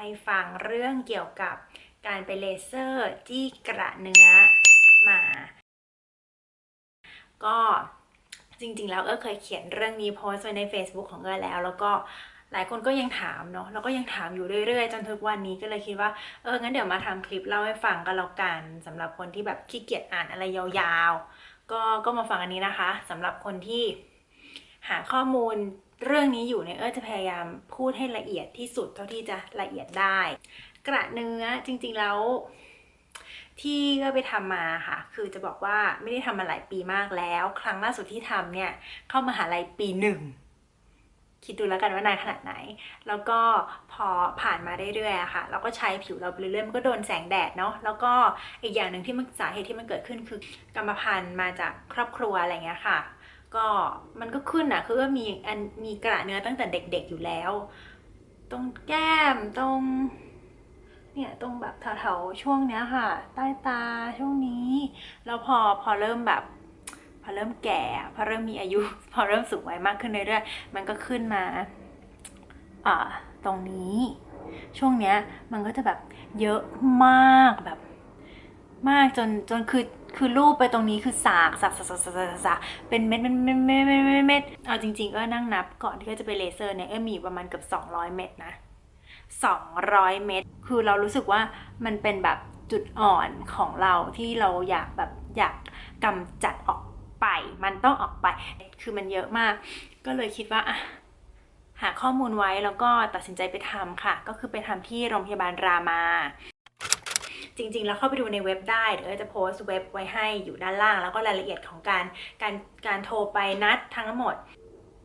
ให้ฟังเรื่องเกี่ยวกับการไปเลเซอร์จี้กระเนื้อมา ก็จริงๆ แล้วเออเคยเขียนเรื่องนี้โพสต์ไว้ใน Facebook ของเออแล้ว แล้วก็หลายคนก็ยังถามเนาะแล้วก็ยังถามอยู่เรื่อยๆ จนทุกวันนี้ก็เลยคิดว่าเอองั้นเดี๋ยวมาทำคลิปเล่าให้ฟังกันแล้วกันสำหรับคนที่แบบขี้เกียจอ่านอะไรยาวๆ ก็ก็มาฟังอันนี้นะคะสำหรับคนที่หาข้อมูล เรื่องนี้อยู่เนี่ยเออจะพยายามพูดให้ละเอียดที่สุดเท่าที่จะละเอียดได้ กระเนื้อจริงๆแล้ว ที่ก็ไปทำมาค่ะ คือจะบอกว่าไม่ได้ทำมาหลายปีมากแล้ว ครั้งล่าสุดที่ทำเนี่ย เข้ามาหาลัยปีหนึ่งคิดดูแล้วกันว่านานขนาดไหน แล้วก็พอผ่านมาเรื่อยๆค่ะ เราก็ใช้ผิวเราเรื่อยๆมันก็โดนแสงแดดเนาะ แล้วก็อีกอย่างหนึ่งที่มันสาเหตุที่มันเกิดขึ้นคือกรรมพันธุ์มาจากครอบครัวอะไรเงี้ยค่ะ ก็มันก็ขึ้นอะ คือว่ามีอันมีกระเนื้อตั้งแต่เด็กๆอยู่แล้ว ตรงแก้มตรงเนี่ยตรงแบบแถวๆช่วงเนี้ยค่ะ ใต้ตาช่วงนี้แล้วพอพอเริ่มแบบ พอเริ่มแก่ พอเริ่มมีอายุ พอเริ่มสูงวัยมากขึ้นเรื่อยๆมันก็ขึ้นมาอ่าตรงนี้ ช่วงเนี้ยมันก็จะแบบเยอะมากแบบ มากจนจนคือ คือรูปไปตรงนี้คือสากสากสากสากสากสากเป็นเม็ดเม็ดเม็ดเม็ดเม็ดเม็ดเม็ดเอาจริง ๆ ก็นั่งนับก่อนที่จะไปเลเซอร์เนี่ยเออมีประมาณเกือบ200 เม็ดนะ 200 เม็ดคือเรารู้สึกว่ามันเป็นแบบจุดอ่อนของเราที่เราอยากแบบอยากกำจัดออกไป มันต้องออกไป คือมันเยอะมาก ก็เลยคิดว่าอะหาข้อมูลไว้แล้วก็ตัดสินใจไปทำค่ะ ก็คือไปทำที่โรงพยาบาลรามา จริง ๆ แล้วเข้าไปดูในเว็บได้เดี๋ยวเอจะโพสต์เว็บไว้ให้อยู่ด้านล่าง แล้วก็รายละเอียดของการการการโทรไปนัดทั้งหมด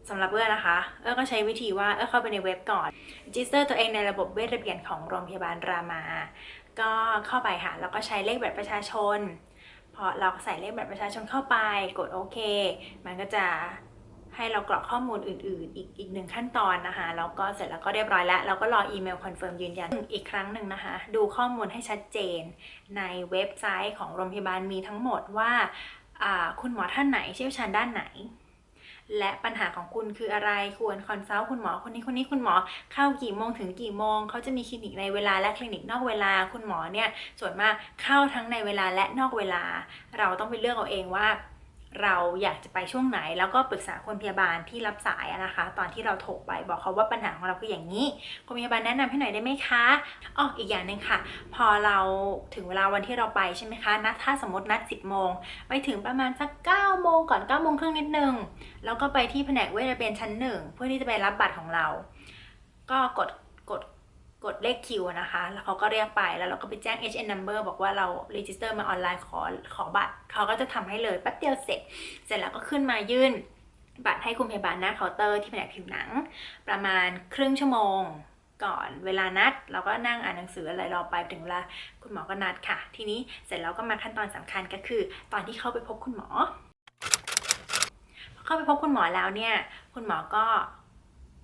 สำหรับเอ้อนะคะ เอ้อก็ใช้วิธีว่าเอ้อเข้าไปในเว็บก่อนจิสเตอร์ตัวเองในระบบเวชระเบียนของโรงพยาบาลรามา ก็เข้าไปค่ะ แล้วก็ใช้เลขบัตรประชาชน พอเราใส่เลขบัตรประชาชนเข้าไป กดโอเค มันก็จะ ให้เรากรอกข้อมูลอื่น ๆ อีกอีกหนึ่งขั้นตอนนะคะแล้วก็เสร็จแล้วก็เรียบร้อยแล้ว เราก็รออีเมลคอนเฟิร์มยืนยันอีกครั้งหนึ่งนะคะ ดูข้อมูลให้ชัดเจน ในเว็บไซต์ของโรงพยาบาลมีทั้งหมดว่าคุณหมอท่านไหนเชี่ยวชาญด้านไหน และปัญหาของคุณคืออะไรควรคอนซัลท์คุณหมอคนนี้คนนี้คุณหมอเข้ากี่โมงถึงกี่โมงเขาจะมีคลินิกในเวลาและคลินิกนอกเวลาคุณหมอเนี่ยส่วนมากเข้าทั้งในเวลาและนอกเวลา เราต้องไปเลือกเอาเองว่า เราอยากจะไปช่วงไหน แล้วก็ปรึกษาคนพยาบาลที่รับสายนะคะ ตอนที่เราโทรไปบอกเขาว่าปัญหาของเราคืออย่างนี้คุณพยาบาลแนะนำให้หน่อยได้ไหมคะอ๋ออีกอย่างหนึ่งค่ะ พอเราถึงเวลาวันที่เราไปใช่ไหมคะนัดถ้าสมมตินัด 10 โมง ไปถึงประมาณสัก9โมงก่อน9โมงครึ่งนิดนึงแล้วก็ไปที่แผนกเวชระเบียนชั้นหนึ่งเพื่อที่จะไปรับบัตรของเรา ก็กด กดเลขคิวนะคะ แล้วเขาก็เรียกไปแล้วเราก็ไปแจ้ง HN number บอกว่าเรา register มาออนไลน์ขอขอบัตรเขาก็จะทำให้เลยแป๊บเดียวเสร็จ เสร็จแล้วก็ขึ้นมายื่นบัตรให้คุณพยาบาลหน้าเคาน์เตอร์ที่แผนกผิวหนัง ประมาณครึ่งชั่วโมงก่อนเวลานัด เราก็นั่งอ่านหนังสืออะไรรอไปถึงเวลาคุณหมอก็นัดค่ะ ทีนี้เสร็จแล้วก็มาขั้นตอนสำคัญก็คือ ตอนที่เข้าไปพบคุณหมอเข้าไปพบคุณหมอแล้วเนี่ย คุณหมอก็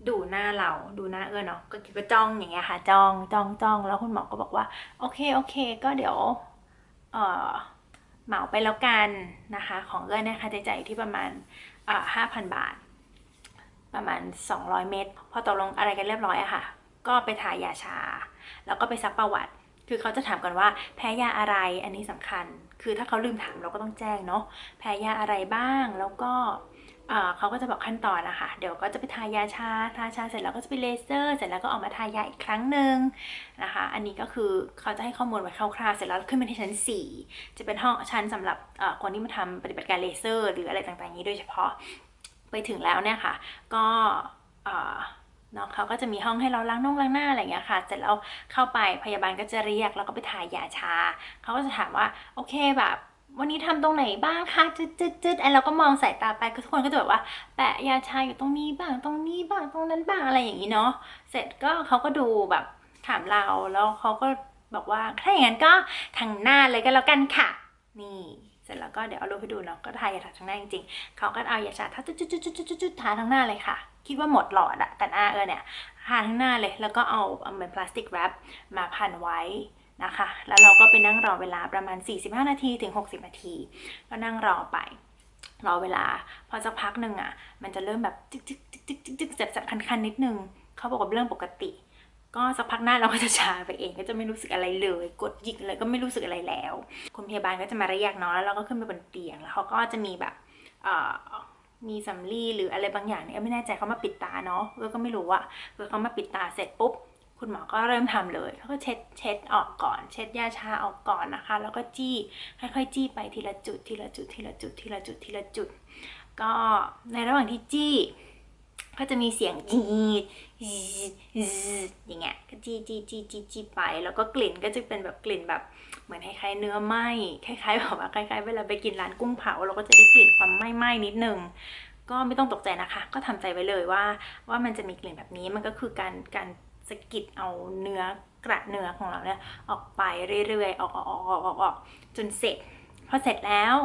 ดูหน้าเราดูหน้าเอื้อเนาะก็คิดว่าจ้องอย่างเงี้ยค่ะจ้องจ้องจ้องแล้วคุณหมอก็บอกว่า โอเคโอเค ก็เดี๋ยวเออเหมาไปแล้วกันนะคะ ของเอื้อเนี่ยค่าใช้จ่ายที่ประมาณอ่าห้าพันบาท ประมาณ 200 เมตรพอตกลงอะไรกันเรียบร้อยอะค่ะ ก็ไปถ่ายยาชา แล้วก็ไปซักประวัติ คือเขาจะถามกันว่าแพ้ยาอะไรอันนี้สำคัญ คือถ้าเขาลืมถามเราก็ต้องแจ้งเนาะแพ้ยาอะไรบ้างแล้วก็ เขาก็จะบอกขั้นตอนนะคะ เดี๋ยวก็จะไปทายาชา ทาชาเสร็จแล้วก็จะไปเลเซอร์ เสร็จแล้วก็ออกมาทายาอีกครั้งหนึ่งนะคะ อันนี้ก็คือเขาจะให้ข้อมูลไว้คร่าวๆ เสร็จแล้วขึ้นไปที่ชั้น 4 จะเป็นห้องชั้นสำหรับคนที่มาทำปฏิบัติการเลเซอร์ หรืออะไรต่างๆางนี้โดยเฉพาะ ไปถึงแล้วเนี่ยค่ะ ก็เอ่อเนาะเขาก็จะมีห้องให้เราล้างน่องล้างหน้าอะไรอย่างเงี้ยค่ะ เสร็จแล้วเข้าไปพยาบาลก็จะเรียกแล้วก็ไปถ่ายยาชา เขาก็จะถามว่าโอเคแบบ วันนี้ทำตรงไหนบ้างคะจึดจึดจึ๊ดไอเราก็มองสายตาไปทุกคนก็จะแบบว่า แปะยาชาอยู่ตรงนี้บ้างตรงนี้บ้างตรงนั้นบ้างอะไรอย่างนี้เนาะเสร็จก็เขาก็ดูแบบถามเราแล้วเขาก็บอกว่าถ้าอย่างนั้นก็ทางหน้าเลยก็แล้วกันค่ะ นี่เสร็จแล้วก็เดี๋ยวเอารูปให้ดูเนาะก็ทายาทาทางหน้าจริงๆเขาก็เอายาชาทาจุดจุดจุดจุดจุดจุดทาทั้งหน้าเลยค่ะ คิดว่าหมดหลอดอะแต่หน้าเออเนี่ยทาทั้งหน้าเลยแล้วก็เอาเอาเหมือนพลาสติกแรปมาพันไว้ นะคะ แล้วเราก็ไปนั่งรอเวลาประมาณ 45 นาทีถึง 60 นาที ก็นั่งรอไป รอเวลา พอสักพักหนึ่งอะ มันจะเริ่มแบบจึกจึกจึกจึกจึกจึ๊กเจ็บๆคันๆนิดนึง เขาบอกว่าเรื่องปกติ ก็สักพักหน้าเราก็จะชาไปเองก็จะไม่รู้สึกอะไรเลย กดยิกอะไรก็ไม่รู้สึกอะไรแล้ว คุณพยาบาลก็จะมาเรียกเนาะแล้วเราก็ขึ้นไปบนเตียง แล้วเขาก็จะมีแบบมีสำลีหรืออะไรบางอย่างเนี่ยไม่แน่ใจเขามาปิดตาเนาะเราก็ไม่รู้อะคือเขามาปิดตาเสร็จปุ๊บ คุณหมอก็เริ่มทำเลยเขาก็เช็ดเช็ดออกก่อน เช็ดยาชาออกก่อนนะคะ แล้วก็จี้ค่อยๆจี้ไปทีละจุดทีละจุดทีละจุดทีละจุดทีละจุด ก็ในระหว่างที่จี้ก็จะมีเสียงจีดจีดจีดอย่างเงี้ยก็จี้จี้จี้จี้จี้ไป แล้วก็กลิ่นก็จะเป็นแบบกลิ่นแบบเหมือนคล้ายๆเนื้อไหม้คล้ายๆแบบว่าคล้ายๆเวลาไปกินร้านกุ้งเผาเราก็จะได้กลิ่นความไหม้ๆนิดนึงก็ไม่ต้องตกใจนะคะ ก็ทำใจไว้เลยว่า ว่ามันจะมีกลิ่นแบบนี้มันก็คือการการะกิดเอาเนื้อกระเนื้อของเราเนี่ยออกไปเรื่อยๆออกออกออกออกออกออกจนเสร็จพอเสร็จแล้ว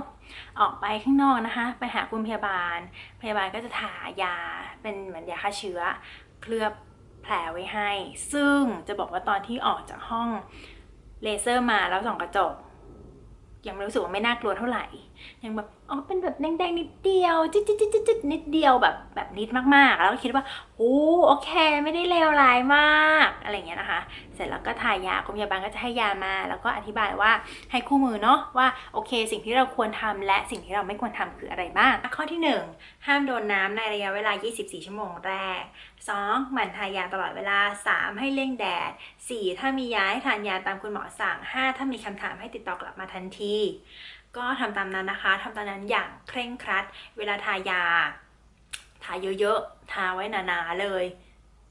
ออกไปข้างนอกนะคะ ไปหาคุณพยาบาล พยาบาลก็จะทายาเป็นเหมือนยาฆ่าเชื้อ เคลือบแผลไว้ให้ ซึ่งจะบอกว่าตอนที่ออกจากห้องเลเซอร์มาแล้วส่องกระจกยังรู้สึกว่าไม่น่ากลัวเท่าไหร่ ยังแบบ อ๋อเป็นแบบแดงๆนิดเดียวจิ๊ดจิ๊ดจิ๊ดจิ๊ดนิดเดียวแบบแบบนิดมากๆ แล้วก็คิดว่าโอ้โอเค ไม่ได้เลวร้ายมากอะไรเงี้ยนะคะ เสร็จแล้วก็ทายาคุณพยาบาลก็จะให้ยามา แล้วก็อธิบายว่าให้คู่มือเนาะว่าโอเค สิ่งที่เราควรทำและสิ่งที่เราไม่ควรทำคืออะไรบ้างข้อที่ 1 ห้ามโดนน้ำในระยะเวลา 24 ชั่วโมงแรก 2. หมั่นทายาตลอดเวลา 3. ให้เลี่ยงแดด 4. ถ้ามียาให้ทานยาตามคุณหมอสั่ง 5. ถ้ามีคำถามให้ติดต่อกลับมาทันที ก็ทำตามนั้นนะคะทำตามนั้นอย่างเคร่งครัด เวลาทายา ทาเยอะๆ ทาไว้หนาๆเลย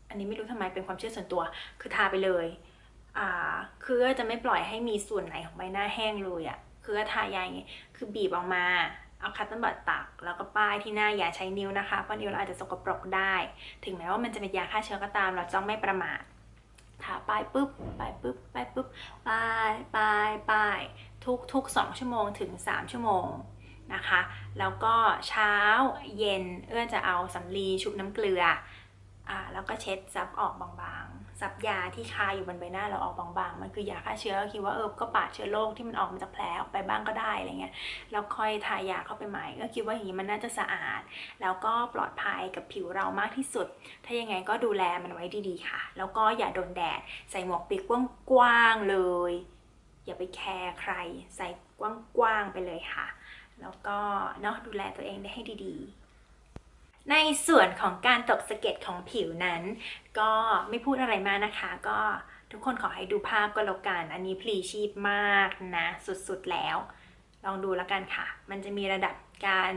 อันนี้ไม่รู้ทำไมเป็นความเชื่อส่วนตัว คือทาไปเลยอ่าคือจะไม่ปล่อยให้มีส่วนไหนของใบหน้าแห้งเลยอะ่ะคือทายาอย่างงี้คือบีบออกมาเอาคัตเติ้ลบัตตัก แล้วก็ป้ายที่หน้าอย่าใช้นิ้วนะคะเพราะนิ้วเราอาจจะสกปรกได้ ถึงแม้ว่ามันจะเป็นยาฆ่าเชื้อก็ตาม เราต้องไม่ประมาททาป้ายปุ๊บป้ายปุ๊บป้ายปุ๊บป้ายป้ายป้าย ทุกทุกสองชั่วโมงถึง 3 ชั่วโมงนะคะ แล้วก็เช้าเย็นเอื้อจะเอาสำลีชุบน้ำเกลืออ่าแล้วก็เช็ดซับออกบางๆ ซับยาที่คาอยู่บนใบหน้าเราออกบางๆ มันคือยาฆ่าเชื้อคิดว่าเออก็ปาดเชื้อโรคที่มันออกมาจากแผลออกไปบ้างก็ได้อะไรเงี้ยแล้วค่อยทายาเข้าไปใหม่ก็คิดว่าอย่างนี้มันน่าจะสะอาด แล้วก็ปลอดภัยกับผิวเรามากที่สุด ถ้ายังไงก็ดูแลมันไว้ดีๆค่ะ แล้วก็อย่าโดนแดดใส่หมวกปีกกว้างๆเลย อย่าไปแคร์ใครใส่กว้างๆไปเลยค่ะ แล้วก็เนาะดูแลตัวเองได้ให้ดีๆ ในส่วนของการตกสะเก็ดของผิวนั้น ก็ไม่พูดอะไรมากนะคะ ก็ทุกคนขอให้ดูภาพก็แล้วกัน อันนี้พลีชีพมากนะ สุดๆแล้ว ลองดูแล้วกันค่ะ มันจะมีระดับการ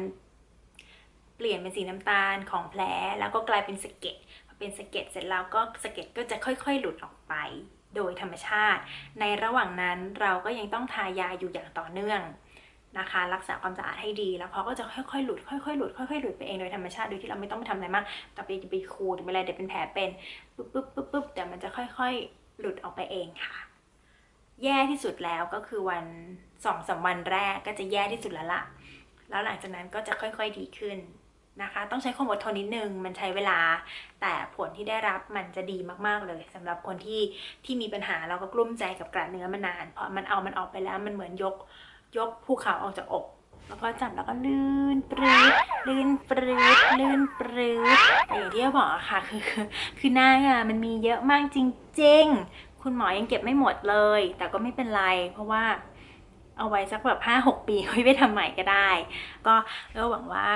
เปลี่ยนเป็นสีน้ำตาลของแผลแล้วก็กลายเป็นสะเก็ดพอเป็นสะเก็ดเสร็จแล้วก็สะเก็ดก็จะค่อยๆ หลุดออกไป โดยธรรมชาติ ในระหว่างนั้นเราก็ยังต้องทายาอยู่อย่างต่อเนื่องนะคะ รักษาความสะอาดให้ดี แล้วเขาก็จะค่อยๆหลุด ค่อยๆหลุด ค่อยๆหลุดไปเองโดยธรรมชาติ โดยที่เราไม่ต้องไปทำอะไรมาก แต่ไปไปขูดไปอะไรเดี๋ยวเป็นแผลเป็นปุ๊บปุ๊บปุ๊บปุ๊บเดี๋ยวมันจะค่อยๆ หลุดออกไปเองค่ะ แย่ที่สุดแล้วก็คือวันสองสามวันแรกก็จะแย่ที่สุดแล้วล่ะ แล้วหลังจากนั้นก็จะค่อยๆดีขึ้น นะคะ ต้องใช้ความอดทนนิดนึง มันใช้เวลา แต่ผลที่ได้รับมันจะดีมากๆเลยสำหรับคนที่ที่มีปัญหาแล้วก็กลุ้มใจกับกระเนื้อมานาน เพราะมันเอามันออกไปแล้วมันเหมือนยกยกภูเขาออกจากอก แล้วก็จับแล้วก็ลื่นปรืดลื่นปรืดลื่นปรืดแต่อย่างที่บอกค่ะคือคือหน้าอะมันมีเยอะมากจริง ๆ คุณหมอยังเก็บไม่หมดเลย แต่ก็ไม่เป็นไร เพราะว่าเอาไว้สักแบบห้าหกปีค่อยไปทำใหม่ก็ได้ ก็หวังว่า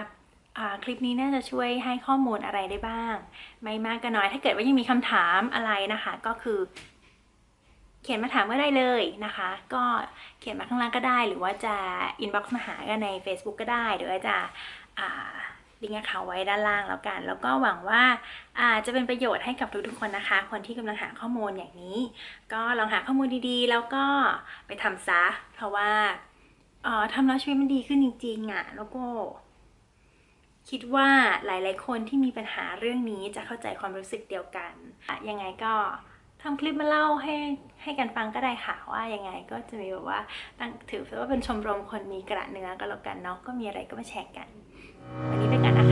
คลิปนี้น่าจะช่วยให้ข้อมูลอะไรได้บ้าง ไม่มากก็น้อยถ้าเกิดว่ายังมีคำถามอะไรนะคะ ก็คือ เขียนมาถามก็ได้เลยนะคะ ก็เขียนมาข้างล่างก็ได้ หรือว่าจะอินบ็อกซ์มาหากันใน Facebook ก็ได้หรือว่าจะาลิงก์เขาไว้ด้านล่างแล้วกัน แล้วก็หวังว่าาจะเป็นประโยชน์ให้กับทุกๆคนนะคะ คนที่กำลังหาข้อมูลอย่างนี้ ก็ลองหาข้อมูลดีๆ แล้วก็ไปทำซะ เพราะว่าทำแล้วชีวิตมันดีขึ้นจริงๆอะ่ะ แล้วก็ คิดว่าหลาย ๆ คนที่มีปัญหาเรื่องนี้จะเข้าใจความรู้สึกเดียวกันยังไงก็ทำคลิปมาเล่าให้ให้กันฟังก็ได้ค่ะว่ายังไงก็จะมีแบบว่าตั้งถือว่าเป็นชมรมคนมีกระเนื้อก็แล้วกันเนาะก็มีอะไรก็มาแชร์กัน วันนี้ไปกันนะคะ